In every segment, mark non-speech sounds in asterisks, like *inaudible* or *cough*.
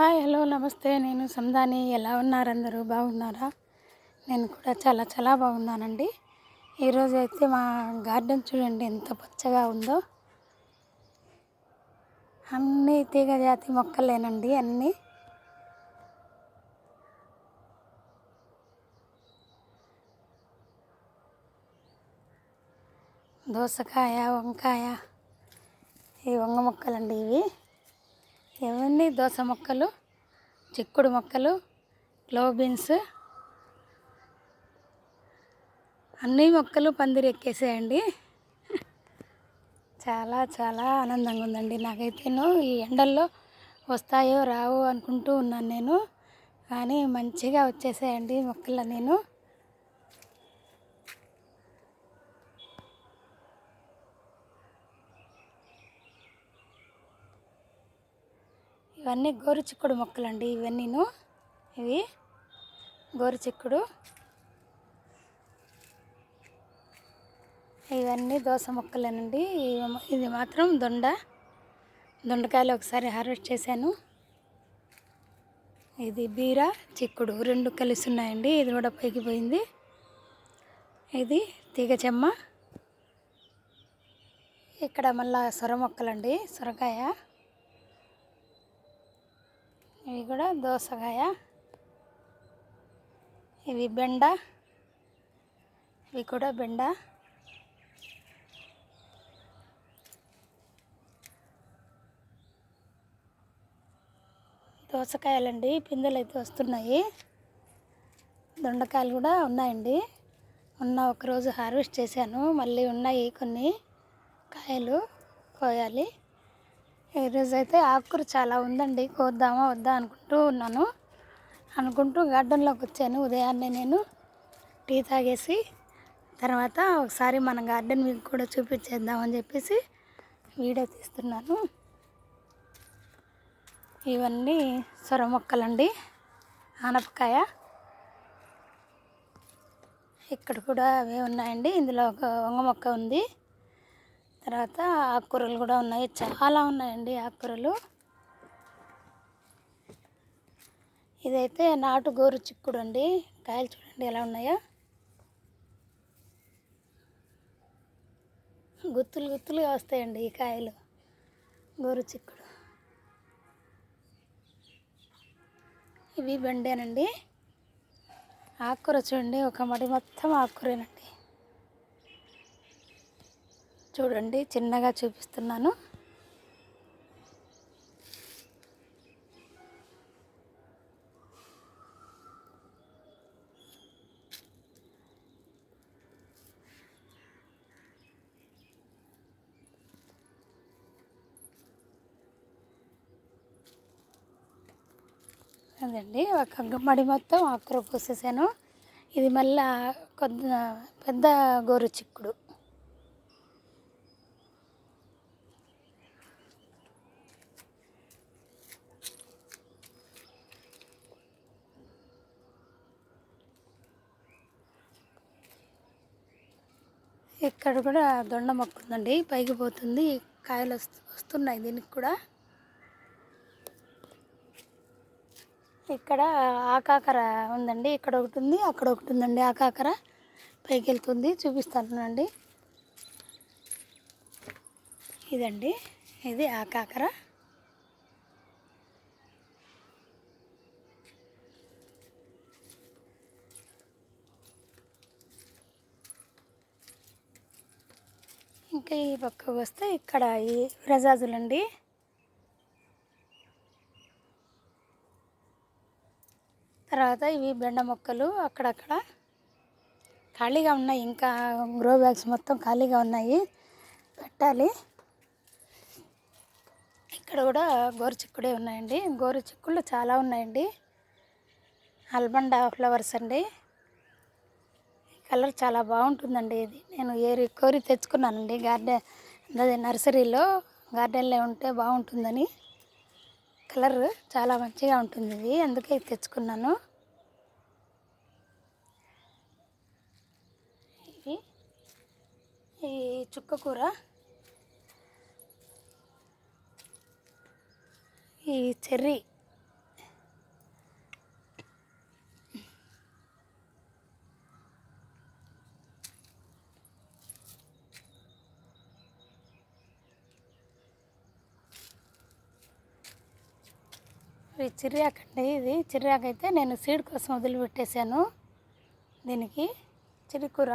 Hi hello నమస్తే. నేను సందాని ఎలా ఉన్నారు అందరూ? బాగున్నారా? నేను కూడా చాలా చాలా బాగున్నానండి. ఈరోజు అయితే మా గార్డెన్ చూడండి ఎంత పచ్చగా ఉందో. అన్ని తీగ జాతి మొక్కలేనండి అన్నీ. దోసకాయ వంకాయ ఈ వంగ మొక్కలండి ఇవి. ఇవన్నీ దోస మొక్కలు చిక్కుడు మొక్కలు గ్లోవ్ బీన్స్. అన్ని మొక్కలు పందిరి ఎక్కేసేయండి. చాలా చాలా ఆనందంగా ఉందండి. నాకైతేను ఈ ఎండల్లో వస్తాయో రావో అనుకుంటూ ఉన్నాను నేను. కానీ మంచిగా వచ్చేసాయండి మొక్కలు నేను ఇవన్నీ గోరుచిక్కుడు మొక్కలండి ఇవన్నీను. ఇవి గోరుచిక్కుడు ఇవన్నీ దోస మొక్కలేనండి. ఇది మాత్రం దొండ. దొండకాయలు ఒకసారి హార్వెస్ట్ చేశాను. ఇది బీర చిక్కుడు రెండు కలిసి ఉన్నాయండి. ఇది కూడా పైకి పోయింది. ఇది తీగ చెమ్మ. ఇక్కడ మళ్ళా సొర మొక్కలండి. సొరకాయ. ఇవి కూడా దోసకాయ ఇవి బెండ ఇవి కూడా బెండ. దోసకాయలండి పిందెలు అయితే వస్తున్నాయి. దొండకాయలు కూడా ఉన్నాయండి. ఉన్న ఒకరోజు హార్వెస్ట్ చేశాను మళ్ళీ ఉన్నాయి కొన్ని. కాయలు కోయాలి. ఈరోజు అయితే ఆకుకూర చాలా ఉందండి. కోద్దామా వద్దా అనుకుంటూ ఉన్నాను. అనుకుంటూ గార్డెన్లోకి వచ్చాను ఉదయాన్నే నేను. టీ తాగేసి తర్వాత ఒకసారి మన గార్డెన్ మీకు కూడా చూపించేద్దామని చెప్పేసి వీడియో తీస్తున్నాను. ఇవన్నీ సొర మొక్కలండి. ఆనపకాయ. ఇక్కడ కూడా అవే ఉన్నాయండి. ఇందులో ఒక వంగ మొక్క ఉంది. తర్వాత ఆకుకూరలు కూడా ఉన్నాయి. చాలా ఉన్నాయండి ఆకుకూరలు. ఇదైతే నాటు గోరు చిక్కుడు అండి. కాయలు చూడండి ఎలా ఉన్నాయో. గుత్తులు గుత్తులుగా వస్తాయండి ఈ కాయలు. గోరు చిక్కుడు. ఇవి బెండేనండి. ఆకుకూర చూడండి ఒక మడి మొత్తం ఆకుకూరేనండి. చూడండి చిన్నగా చూపిస్తున్నాను. అదండి ఒక గుమ్మడి మొత్తం ఆకుకూర పోసేసాను. ఇది మళ్ళా కొద్ది పెద్ద గోరు చిక్కుడు. ఇక్కడ కూడా దొండ మొక్క ఉందండి పైకి పోతుంది. కాయలు వస్తు వస్తున్నాయి దీనికి కూడా. ఇక్కడ ఆకాకర ఉందండి. ఇక్కడ ఒకటి ఉంది అక్కడ ఒకటి ఉందండి ఆకాకర పైకి వెళ్తుంది. చూపిస్తానండి. ఇదండి. ఇది ఆకాకర ఇంకా ఈ పక్కకు వస్తే ఇక్కడ ఈ రజాజులండి. తర్వాత ఇవి బెండ మొక్కలు అక్కడక్కడ. ఖాళీగా ఉన్నాయి ఇంకా గ్రో బ్యాగ్స్ మొత్తం ఖాళీగా ఉన్నాయి. పెట్టాలి. ఇక్కడ కూడా గోరు చిక్కుడే ఉన్నాయండి. గోరు చిక్కుళ్ళు చాలా ఉన్నాయండి. అల్బండా ఫ్లవర్స్ అండి. కలర్ చాలా బాగుంటుందండి ఇది. నేను ఏరి కోరి తెచ్చుకున్నానండి గార్డెన్ అదే నర్సరీలో గార్డెన్లో ఉంటే బాగుంటుందని. కలర్ చాలా మంచిగా ఉంటుంది ఇది అందుకే ఇది తెచ్చుకున్నాను. ఇది ఈ చుక్క కూర. ఈ చెర్రీ. చిర్యాక్ అండి ఇది. చిర్యాక్ అయితే నేను సీడ్ కోసం వదిలిపెట్టేశాను. దీనికి చిరికూర.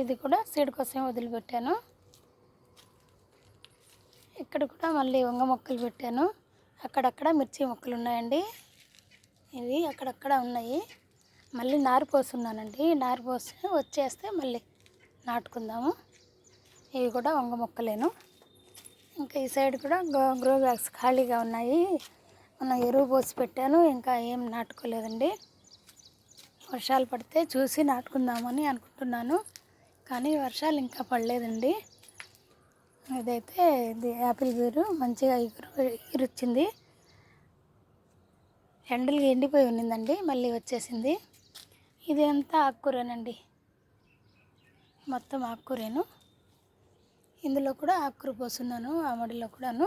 ఇది కూడా సీడ్ కోసం వదిలిపెట్టాను. ఇక్కడ కూడా మళ్ళీ వంగ మొక్కలు పెట్టాను. అక్కడక్కడ మిర్చి మొక్కలు ఉన్నాయండి. ఇవి అక్కడక్కడ ఉన్నాయి. మళ్ళీ నారు పోసున్నానండి. నారు పోసి వచ్చేస్తే మళ్ళీ నాటుకుందాము. ఇవి కూడా వంగ మొక్కలేను. ఇంకా ఈ సైడ్ కూడా గ్రో గ్రో బ్యాగ్స్ ఖాళీగా ఉన్నాయి. మొన్న ఎరువు పోసి పెట్టాను ఇంకా ఏం నాటుకోలేదండి. వర్షాలు పడితే చూసి నాటుకుందామని అనుకుంటున్నాను కానీ వర్షాలు ఇంకా పడలేదండి. ఇదైతే ఇది యాపిల్ బీరు మంచిగా ఎగురు ఎగురొచ్చింది ఎండలు ఎండిపోయి ఉన్నిందండి మళ్ళీ వచ్చేసింది. ఇది అంతా ఆకుకూరేనండి. మొత్తం ఆకుకూరేను. ఇందులో కూడా ఆకుకూర పోస్తున్నాను ఆ మడిలో కూడాను.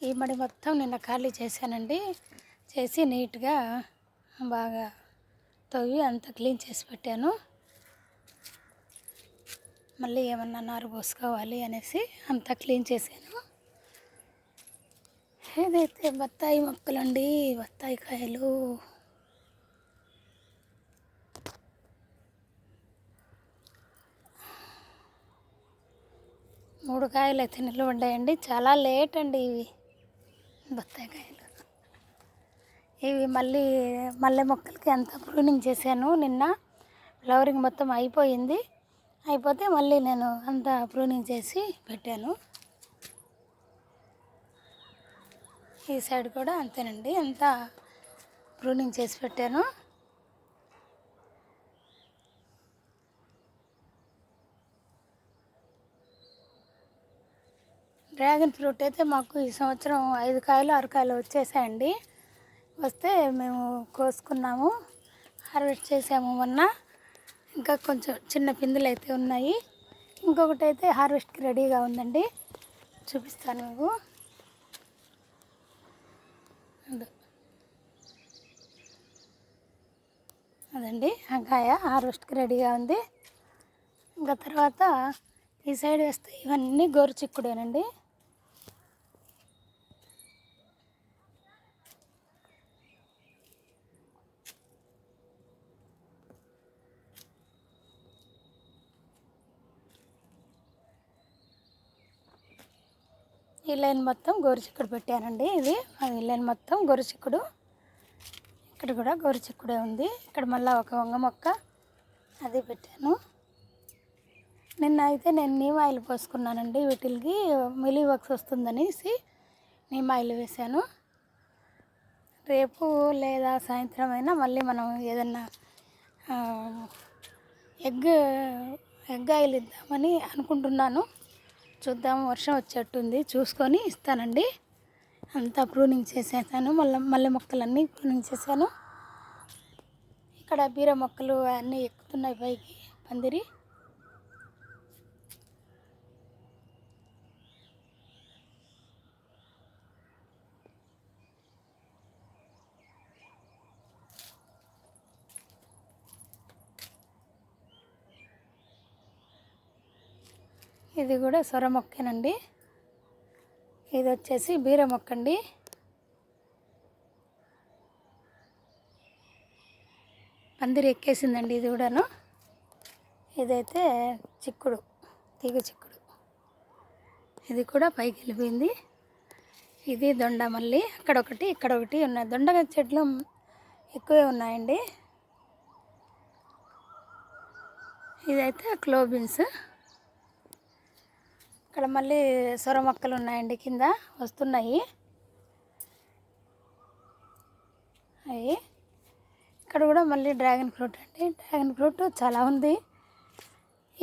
ఈ మడి మొత్తం నిన్న ఖాళీ చేశానండి. చేసి నీట్గా బాగా తవ్వి అంతా క్లీన్ చేసి పెట్టాను. మళ్ళీ ఏమన్నా నారు పోసుకోవాలి అనేసి అంతా క్లీన్ చేశాను. ఏదైతే బత్తాయి మొక్కలండి బత్తాయి కాయలు కూరగాయలు అయితే అయితే నిలబడ్డాయండి చాలా లేట్ అండి ఇవి. బత్తాయికాయలు. ఇవి మళ్ళీ మల్లె మొక్కలకి అంత ప్రూనింగ్ చేశాను నిన్న. ఫ్లవరింగ్ మొత్తం అయిపోయింది. అయిపోతే మళ్ళీ నేను అంతా ప్రూనింగ్ చేసి పెట్టాను. ఈ సైడ్ కూడా అంతేనండి. అంతా ప్రూనింగ్ చేసి పెట్టాను. డ్రాగన్ ఫ్రూట్ అయితే మాకు ఈ సంవత్సరం ఐదు కాయలు ఆరు కాయలు వచ్చేసాయండి. వస్తే మేము కోసుకున్నాము హార్వెస్ట్ చేసాము మొన్న. ఇంకా కొంచెం చిన్న పిందులు అయితే ఉన్నాయి. ఇంకొకటి అయితే హార్వెస్ట్కి రెడీగా ఉందండి. చూపిస్తాను మీకు. అదో. అదండి ఆ కాయ హార్వెస్ట్కి రెడీగా ఉంది. ఇంకా తర్వాత ఈ సైడ్ వేస్తే ఇవన్నీ గోరు ఈ లైన్ మొత్తం గోరుచిక్కుడు పెట్టానండి ఇది. ఈ లైన్ మొత్తం గోరుచిక్కుడు. ఇక్కడ కూడా గోరుచిక్కుడే ఉంది. ఇక్కడ మళ్ళీ ఒక వంగ మొక్క. అది పెట్టాను. నిన్న అయితే నేను నీమ్ ఆయిల్ పోసుకున్నానండి. వీటికి మిలీ వర్క్స్ వస్తుందనేసి నీమ్ ఆయిల్ వేసాను రేపు లేదా సాయంత్రం అయినా మళ్ళీ మనం ఏదన్నా ఎగ్ ఎగ్ ఆయిల్ ఇద్దామని అనుకుంటున్నాను. చూద్దాం వర్షం వచ్చేట్టుంది. చూసుకొని ఇస్తానండి. అంతా ప్రూనింగ్ చేసేసాను. మళ్ళీ మల్లె మొక్కలన్నీ ప్రూనింగ్ చేశాను. ఇక్కడ బీర మొక్కలు అన్నీ ఎక్కుతున్నాయి పైకి పందిరి. ఇది కూడా సొర మొక్కేనండి. ఇది వచ్చేసి బీర మొక్క అండి పందిరి ఎక్కేసిందండి ఇది కూడాను. ఇదైతే చిక్కుడు తీగ చిక్కుడు. ఇది కూడా పైకి వెళ్ళిపోయింది. ఇది దొండ మళ్ళీ అక్కడ ఒకటి ఇక్కడ ఒకటి ఉన్నాయి. దొండగా చెట్లు ఎక్కువే ఉన్నాయండి. ఇదైతే క్లోబిన్స్. ఇక్కడ మళ్ళీ సొర మొక్కలు ఉన్నాయండి కింద వస్తున్నాయి. అవి ఇక్కడ కూడా మళ్ళీ డ్రాగన్ ఫ్రూట్ అండి. డ్రాగన్ ఫ్రూట్ చాలా ఉంది.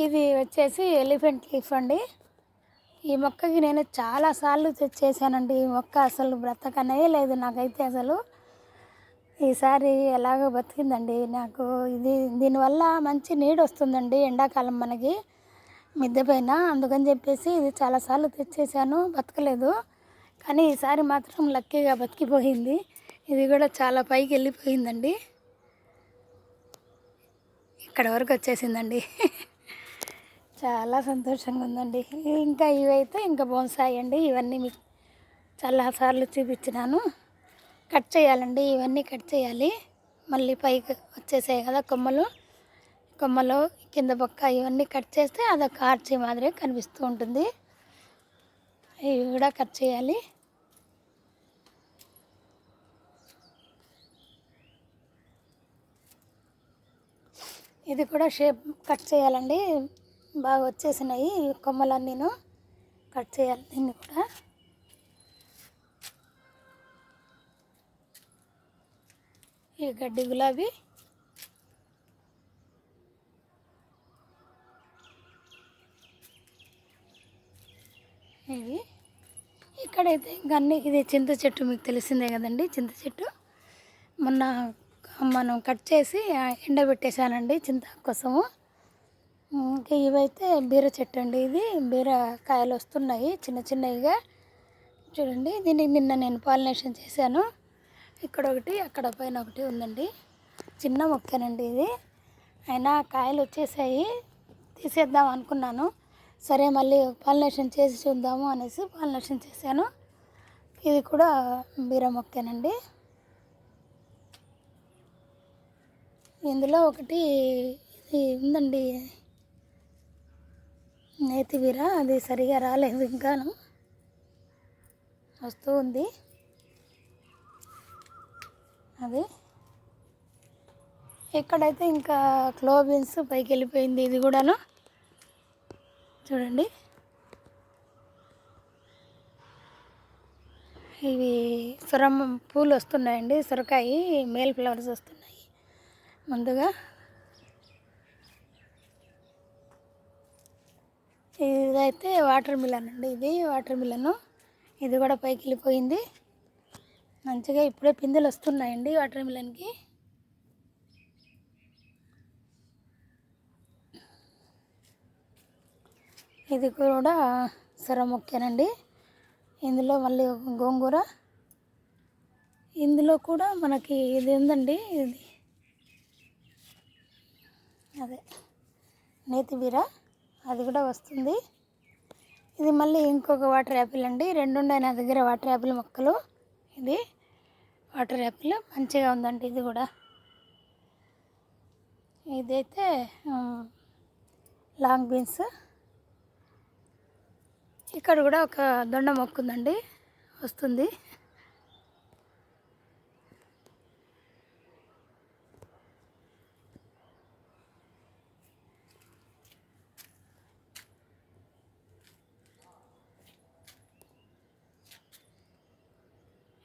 ఇది వచ్చేసి ఎలిఫెంట్ లీఫ్ అండి. ఈ మొక్కకి నేను చాలాసార్లు తెచ్చేసానండి ఈ మొక్క అసలు బ్రతకనే లేదు నాకైతే అసలు. ఈసారి ఎలాగో బతికిందండి. నాకు ఇది దీనివల్ల మంచి నీడ వస్తుందండి ఎండాకాలం మనకి. మిద్దె పైన అందుకని చెప్పేసి ఇది చాలాసార్లు తెచ్చేసాను బతకలేదు. కానీ ఈసారి మాత్రం లక్కీగా బతికిపోయింది. ఇది కూడా చాలా పైకి వెళ్ళిపోయిందండి. ఇక్కడ వరకు వచ్చేసిందండి. *laughs* చాలా సంతోషంగా ఉందండి. ఇంకా ఇవైతే ఇంకా బోన్సాయి అండి. ఇవన్నీ మీకు చాలాసార్లు చూపించినాను. కట్ చేయాలండి. ఇవన్నీ కట్ చేయాలి. మళ్ళీ పైకి వచ్చేసాయి కదా కొమ్మలు. కొమ్మలు కింద పక్క ఇవన్నీ కట్ చేస్తే అదొక ఆర్చి మాదిరి కనిపిస్తూ ఉంటుంది. ఇవి కూడా కట్ చేయాలి. ఇది కూడా షేప్ కట్ చేయాలండి. బాగా వచ్చేసినాయి కొమ్మలన్నీను కట్ చేయాలి దీన్ని కూడా. ఈ గడ్డి గులాబీ ఇవి. ఇక్కడైతే గన్ని ఇది చింత చెట్టు మీకు తెలిసిందే కదండి చింత చెట్టు. మొన్న మనం కట్ చేసి ఎండబెట్టేశానండి చింత కోసము. ఇంకా ఇవైతే బీర చెట్టు అండి ఇది. బీర కాయలు వస్తున్నాయి చిన్న చిన్నవిగా. చూడండి దీనికి నిన్న నేను పాలినేషన్ చేశాను. ఇక్కడ ఒకటి అక్కడ పైన ఒకటి ఉందండి. చిన్న మొక్కనండి ఇది. అయినా కాయలు వచ్చేసాయి. తీసేద్దాం అనుకున్నాను. సరే మళ్ళీ పాలినేషన్ చేసి చూద్దాము అనేసి పాలినేషన్ చేశాను. ఇది కూడా బీరా మొక్కేనండి ఇందులో ఒకటి ఇది ఉందండి. నేతి బీర అది సరిగా రాలేదు ఇంకాను. వస్తూ ఉంది. అది ఇక్కడైతే ఇంకా క్లోబిన్స్ పైకి వెళ్ళిపోయింది ఇది కూడాను. చూడండి. ఇవి సొరం పూలు వస్తున్నాయండి సొరకాయ మేల్ ఫ్లవర్స్ వస్తున్నాయి. ముందుగా ఇదైతే వాటర్ మిలన్ అండి ఇది వాటర్ మిలన్. ఇది కూడా పైకి వెళ్ళిపోయింది. మంచిగా ఇప్పుడే పిందెలు వస్తున్నాయండి వాటర్ మిలన్కి. ఇది కూడా సొర ఇందులో మళ్ళీ గోంగూర. ఇందులో కూడా మనకి ఇది ఉందండి ఇది అదే నేతి బీర అది కూడా వస్తుంది. ఇది మళ్ళీ ఇంకొక వాటర్ యాపిల్ అండి. రెండు ఉన్నాయి నా దగ్గర వాటర్ యాపిల్ మొక్కలు. ఇది వాటర్ యాపిల్ మంచిగా ఉందండి ఇది కూడా. ఇదైతే లాంగ్ బీన్స్. ఇక్కడ కూడా ఒక దొండ మొక్క ఉందండి వస్తుంది.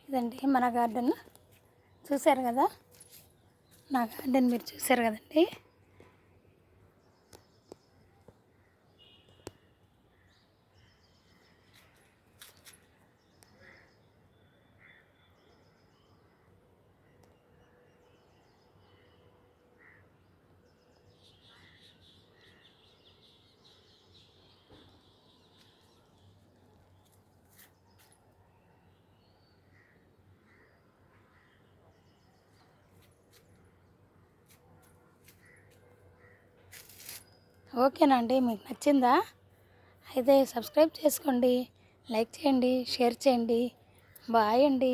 ఇదండి మన గార్డెన్. చూశారు కదా? నా గార్డెన్ మీరు చూశారు కదండి? ఓకేనా అండి మీకు నచ్చిందా? అయితే సబ్స్క్రైబ్ చేసుకోండి లైక్ చేయండి షేర్ చేయండి బాయ్ అండి.